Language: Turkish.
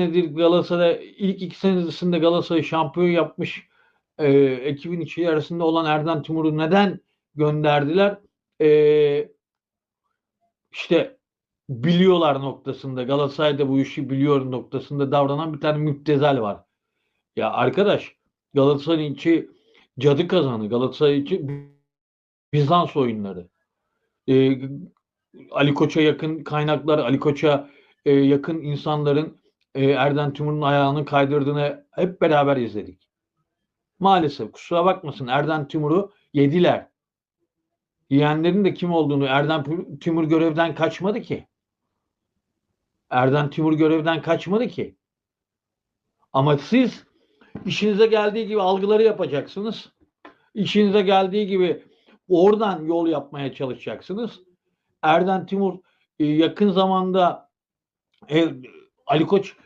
senedir Galatasaray ilk iki senesinde Galatasaray şampiyon yapmış e, ekibin içerisinde olan Erden Timur'u neden gönderdiler? E, işte biliyorlar noktasında Galatasaray'da bu işi biliyor noktasında davranan bir tane müptezel var. Ya arkadaş Galatasaray içi cadı kazanı Galatasaray içi Bizans oyunları. E, Ali Koç'a yakın kaynaklar, Ali Koç'a e, yakın insanların e, Erden Timur'un ayağını kaydırdığını hep beraber izledik. Maalesef kusura bakmasın Erden Timur'u yediler. Yiyenlerin de kim olduğunu Erden Timur görevden kaçmadı ki. Erden Timur görevden kaçmadı ki. Ama siz işinize geldiği gibi algıları yapacaksınız. İşinize geldiği gibi oradan yol yapmaya çalışacaksınız. Erden Timur e, yakın zamanda e, Ali Koç